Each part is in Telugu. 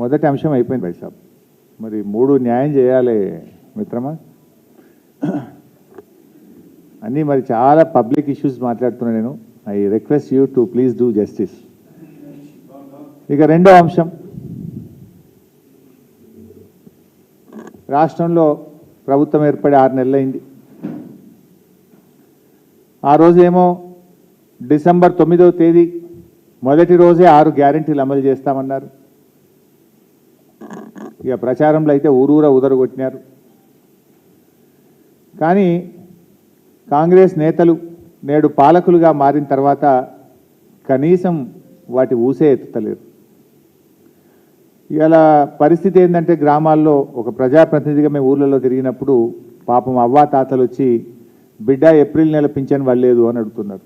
మొదటి అంశం అయిపోయింది భాయ్ సాబ్ మరి మూడు న్యాయం చేయాలి మిత్రమా? అన్నీ మరి చాలా పబ్లిక్ ఇష్యూస్ మాట్లాడుతున్నా నేను. I request you to please do justice. ఇక రెండో అంశం. రాష్ట్రంలో ప్రభుత్వం ఏర్పడి ఆరు నెలలైంది. ఆ రోజేమో డిసెంబర్ తొమ్మిదవ తేదీ. మొదటి రోజే ఆరు గ్యారెంటీలు అమలు చేస్తామన్నారు. ఇక ప్రచారంలో అయితే ఊరూర ఉదరగొట్టినారు. కానీ కాంగ్రెస్ నేతలు నేడు పాలకులుగా మారిన తర్వాత కనీసం వాటి ఊసే ఎత్తుతలేరు ఇవాళ పరిస్థితి ఏంటంటే గ్రామాల్లో ఒక ప్రజాప్రతినిధిగా మేము ఊళ్ళలో తిరిగినప్పుడు పాపం అవ్వా తాతలు వచ్చి బిడ్డ ఏప్రిల్ నెల పింఛన్ వల్లేదు అని అడుగుతున్నారు.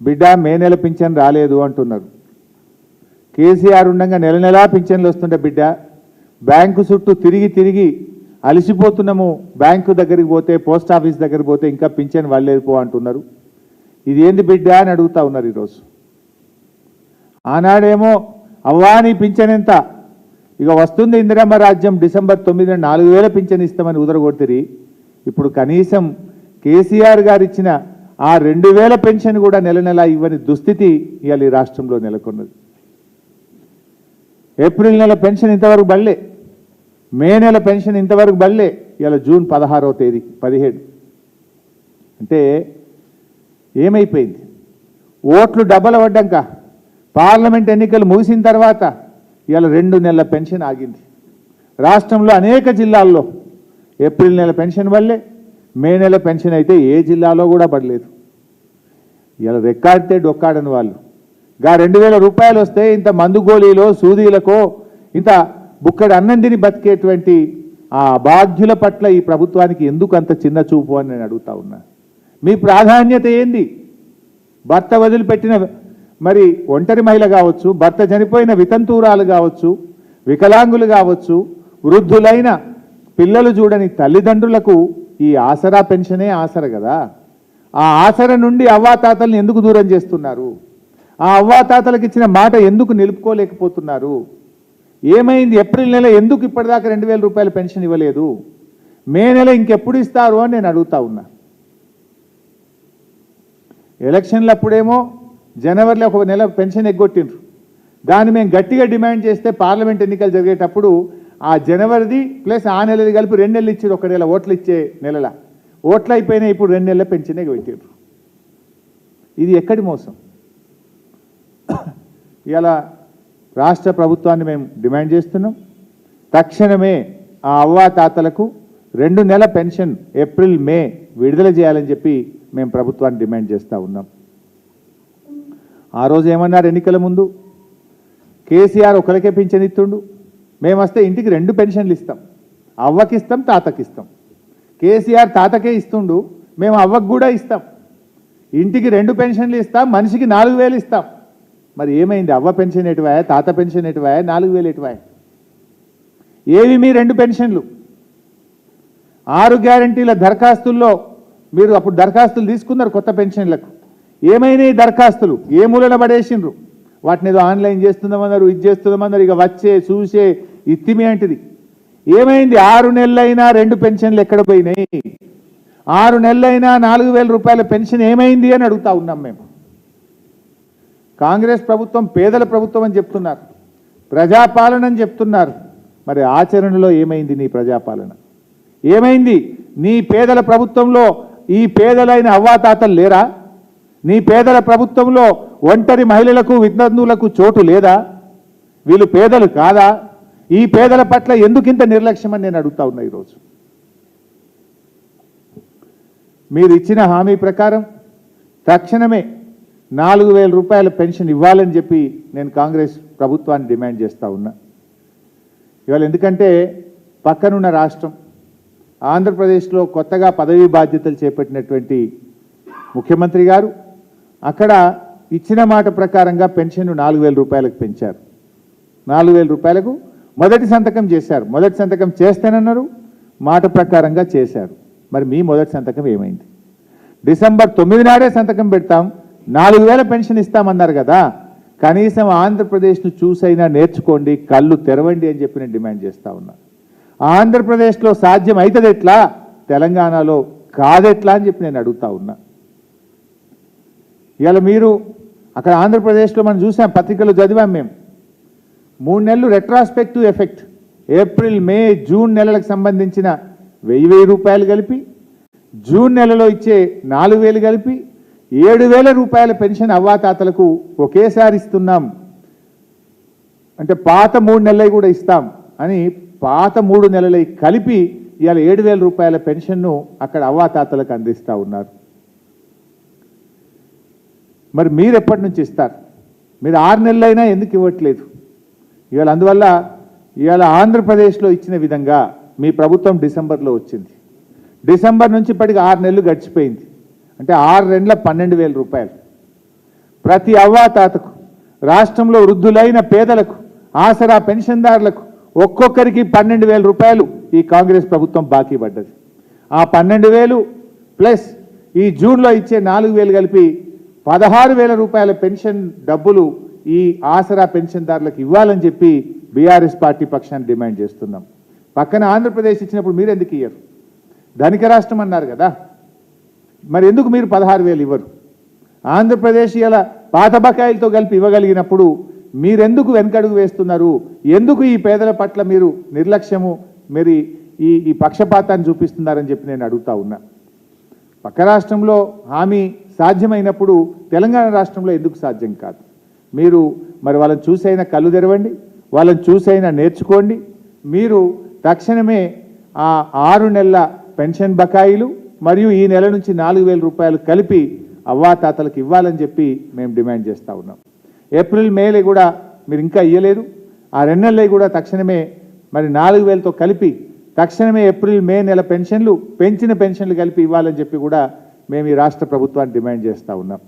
బిడ్డ మే నెల పింఛన్ రాలేదు అంటున్నారు. కేసీఆర్ ఉండగా నెల నెలా పింఛన్లు వస్తుండే బిడ్డ. బ్యాంకు చుట్టూ తిరిగి తిరిగి అలసిపోతున్నాము. బ్యాంకు దగ్గరికి పోతే పోస్ట్ ఆఫీస్ దగ్గరికి పోతే ఇంకా పింఛన్ వాళ్ళలేదు అంటున్నారు. ఇది ఏంది బిడ్డ అని అడుగుతా ఉన్నారు ఈరోజు. ఆనాడేమో అవ్వా నీ పింఛన్ ఎంత? ఇక వస్తుంది ఇందిరమ్మ రాజ్యం డిసెంబర్ తొమ్మిదిన నాలుగు వేల పింఛన్ ఇస్తామని ఉదరగొట్టిరి. ఇప్పుడు కనీసం కేసీఆర్ గారు ఇచ్చిన ఆ రెండు వేల పెన్షన్ కూడా నెల నెల ఇవ్వని దుస్థితి ఇవాళ ఈ రాష్ట్రంలో నెలకొన్నది. ఏప్రిల్ నెల పెన్షన్ ఇంతవరకు బళ్ళే మే నెల పెన్షన్ ఇంతవరకు బళ్ళే ఇలా జూన్ పదహారవ తేదీ పదిహేడు. అంటే ఏమైపోయింది? ఓట్లు డబ్బల పడ్డాక పార్లమెంట్ ఎన్నికలు ముగిసిన తర్వాత ఇలా రెండు నెలల పెన్షన్ ఆగింది. రాష్ట్రంలో అనేక జిల్లాల్లో ఏప్రిల్ నెల పెన్షన్ వల్లే మే నెల పెన్షన్ అయితే ఏ జిల్లాలో కూడా పడలేదు ఇలా రెక్కాడితే డొక్కాడని వాళ్ళు. గా రెండు వేల రూపాయలు వస్తే ఇంత మందు గోళీలో సూదీలకో ఇంత బుక్కడి అన్నంటిని బతికేటువంటి ఆ బాధ్యుల పట్ల ఈ ప్రభుత్వానికి ఎందుకు అంత చిన్న చూపు అని నేను అడుగుతా ఉన్నా. మీ ప్రాధాన్యత ఏంది? భర్త వదిలిపెట్టిన మరి ఒంటరి మహిళ కావచ్చు భర్త చనిపోయిన వితంతువురాలు కావచ్చు వికలాంగులు కావచ్చు వృద్ధులైన పిల్లలు చూడని తల్లిదండ్రులకు ఈ ఆసరా పెన్షనే ఆసర కదా? ఆ ఆసర నుండి అవ్వాతాతల్ని ఎందుకు దూరం చేస్తున్నారు? ఆ అవ్వాతాతలకు ఇచ్చిన మాట ఎందుకు నిలుపుకోలేకపోతున్నారు? ఏమైంది? ఏప్రిల్ నెల ఎందుకు ఇప్పటిదాకా రెండు వేల రూపాయల పెన్షన్ ఇవ్వలేదు? మే నెల ఇంకెప్పుడు ఇస్తారు అని నేను అడుగుతా ఉన్నా. ఎలక్షన్లు అప్పుడేమో జనవరిలో ఒక నెల పెన్షన్ ఎగ్గొట్టిండ్రు. దాన్ని మేము గట్టిగా డిమాండ్ చేస్తే పార్లమెంట్ ఎన్నికలు జరిగేటప్పుడు ఆ జనవరిది ప్లస్ ఆ నెలది కలిపి రెండు నెలలు ఇచ్చారు ఒక నెల ఓట్లు ఇచ్చే నెలల. ఓట్లు అయిపోయినాయి ఇప్పుడు రెండు నెలల పెన్షనే పెట్టారు ఇది ఎక్కడి మోసం? ఇలా రాష్ట్ర ప్రభుత్వాన్ని మేము డిమాండ్ చేస్తున్నాం. తక్షణమే ఆ అవ్వా తాతలకు రెండు నెల పెన్షన్ ఏప్రిల్ మే విడుదల చేయాలని చెప్పి మేము ప్రభుత్వాన్ని డిమాండ్ చేస్తూ ఉన్నాం. ఆ రోజు ఏమన్నారు ఎన్నికల ముందు? కేసీఆర్ ఒకరికే పింఛన్ ఇస్తుండు. మేము వస్తే ఇంటికి రెండు పెన్షన్లు ఇస్తాం. అవ్వకి ఇస్తాం తాతకి ఇస్తాం కేసీఆర్ తాతకే ఇస్తుండు. మేము అవ్వకు కూడా ఇస్తాం. ఇంటికి రెండు పెన్షన్లు ఇస్తాం మనిషికి నాలుగు వేలు ఇస్తాం. మరి ఏమైంది? అవ్వ పెన్షన్ ఎటువాయా? తాత పెన్షన్ ఎటువాయా? నాలుగు వేలు ఎటువాయా? ఏవి మీ రెండు పెన్షన్లు? ఆరు గ్యారంటీల దరఖాస్తుల్లో మీరు అప్పుడు దరఖాస్తులు తీసుకున్నారు కొత్త పెన్షన్లకు. ఏమైనాయి దరఖాస్తులు? ఏ మూలన పడేసిండ్రు? వాటిని ఏదో ఆన్లైన్ చేస్తుందామన్నారు ఇది చేస్తుందామన్నారు ఇక వచ్చే చూసే ఇత్తిమి అంటిది. ఏమైంది? ఆరు నెలలైనా రెండు పెన్షన్లు ఎక్కడ పోయినాయి? ఆరు నెలలైనా నాలుగు వేల రూపాయల పెన్షన్ ఏమైంది అని అడుగుతా ఉన్నాం మేము. కాంగ్రెస్ ప్రభుత్వం పేదల ప్రభుత్వం అని చెప్తున్నారు. ప్రజాపాలన అని చెప్తున్నారు. మరి ఆచరణలో ఏమైంది నీ ప్రజాపాలన? ఏమైంది? నీ పేదల ప్రభుత్వంలో ఈ పేదలైన అవ్వాతాతలు లేరా? నీ పేదల ప్రభుత్వంలో ఒంటరి మహిళలకు విద్యార్థులకు చోటు లేదా? వీళ్ళు పేదలు కాదా? ఈ పేదల పట్ల ఎందుకింత నిర్లక్ష్యం అని నేను అడుగుతా ఉన్నా ఈరోజు? మీరు ఇచ్చిన హామీ ప్రకారం తక్షణమే నాలుగు వేల రూపాయల పెన్షన్ ఇవ్వాలని చెప్పి నేను కాంగ్రెస్ ప్రభుత్వాన్ని డిమాండ్ చేస్తూ ఉన్నా. ఇవాళ ఎందుకంటే పక్కనున్న రాష్ట్రం ఆంధ్రప్రదేశ్లో కొత్తగా పదవీ బాధ్యతలు చేపట్టినటువంటి ముఖ్యమంత్రి గారు అక్కడ ఇచ్చిన మాట ప్రకారంగా పెన్షన్ నాలుగు వేల రూపాయలకు పెంచారు. నాలుగు వేల రూపాయలకు మొదటి సంతకం చేశారు. మొదటి సంతకం చేస్తేనన్నారు మాట ప్రకారంగా చేశారు. మరి మీ మొదటి సంతకం ఏమైంది? డిసెంబర్ తొమ్మిది నాడే సంతకం పెడతాం నాలుగు వేల పెన్షన్ ఇస్తామన్నారు కదా. కనీసం ఆంధ్రప్రదేశ్ను చూసైనా నేర్చుకోండి కళ్ళు తెరవండి అని చెప్పి నేను డిమాండ్ చేస్తా ఉన్నా. ఆంధ్రప్రదేశ్లో సాధ్యం అవుతుంది ఎట్లా? తెలంగాణలో కాదెట్లా అని చెప్పి నేను అడుగుతా ఉన్నా. ఇవాళ మీరు అక్కడ ఆంధ్రప్రదేశ్లో మనం చూసాం పత్రికలు చదివాం మేము. మూడు నెలలు retrospective effect April May June నెలలకు సంబంధించిన వెయ్యి వెయ్యి రూపాయలు కలిపి జూన్ నెలలో ఇచ్చే నాలుగు వేలు కలిపి ఏడు వేల రూపాయల పెన్షన్ అవ్వాతాతలకు ఒకేసారి ఇస్తున్నాం అంటే పాత మూడు నెలలవి కూడా ఇస్తాం అని పాత మూడు నెలలవి కలిపి ఇవాళ ఏడు వేల రూపాయల పెన్షన్ను అక్కడ అవ్వాతాతలకు అందిస్తూ ఉన్నారు. మరి మీరు ఎప్పటి నుంచి ఇస్తారు? మీరు ఆరు నెలలైనా ఎందుకు ఇవ్వట్లేదు? ఇవాళ అందువల్ల ఇవాళ ఆంధ్రప్రదేశ్లో ఇచ్చిన విధంగా మీ ప్రభుత్వం డిసెంబర్లో వచ్చింది. డిసెంబర్ నుంచి ఇప్పటికి ఆరు నెలలు గడిచిపోయింది. అంటే ఆరు రెండ్ల పన్నెండు వేల రూపాయలు. ప్రతి అవ్వాతాతకు రాష్ట్రంలో వృద్ధులైన పేదలకు ఆసరా పెన్షన్దారులకు ఒక్కొక్కరికి పన్నెండు వేల రూపాయలు ఈ కాంగ్రెస్ ప్రభుత్వం బాకీ పడ్డది. ఆ పన్నెండు వేలు ప్లస్ ఈ జూన్లో ఇచ్చే నాలుగు వేలు కలిపి పదహారు వేల రూపాయల పెన్షన్ డబ్బులు ఈ ఆసరా పెన్షన్దారులకు ఇవ్వాలని చెప్పి బీఆర్ఎస్ పార్టీ పక్షాన్ని డిమాండ్ చేస్తున్నాం. పక్కన ఆంధ్రప్రదేశ్ ఇచ్చినప్పుడు మీరు ఎందుకు ఇయ్యరు? ధనిక రాష్ట్రం అన్నారు కదా. మరి ఎందుకు మీరు పదహారు వేలు ఇవ్వరు? ఆంధ్రప్రదేశ్ ఇలా పాత బకాయిలతో కలిపి ఇవ్వగలిగినప్పుడు మీరెందుకు వెనకడుగు వేస్తున్నారు? ఎందుకు ఈ పేదల పట్ల మీరు నిర్లక్ష్యము? మరి ఈ ఈ పక్షపాతాన్ని చూపిస్తున్నారని చెప్పి నేను అడుగుతా ఉన్నా. పక్క రాష్ట్రంలో హామీ సాధ్యమైనప్పుడు తెలంగాణ రాష్ట్రంలో ఎందుకు సాధ్యం కాదు? మీరు మరి వాళ్ళని చూసైనా కళ్ళు తెరవండి వాళ్ళని చూసైనా నేర్చుకోండి. మీరు తక్షణమే ఆ ఆరు నెలల పెన్షన్ బకాయిలు మరియు ఈ నెల నుంచి నాలుగు వేల రూపాయలు కలిపి అవ్వాతాతలకు ఇవ్వాలని చెప్పి మేము డిమాండ్ చేస్తూ ఉన్నాం. ఏప్రిల్ మేలే కూడా మీరు ఇంకా ఇయ్యలేదు. ఆ రెండు నెలలే కూడా తక్షణమే మరి నాలుగు వేలతో కలిపి తక్షణమే ఏప్రిల్ మే నెల పెన్షన్లు పెంచిన పెన్షన్లు కలిపి ఇవ్వాలని చెప్పి కూడా మేము ఈ రాష్ట్ర ప్రభుత్వాన్ని డిమాండ్ చేస్తూ ఉన్నాం.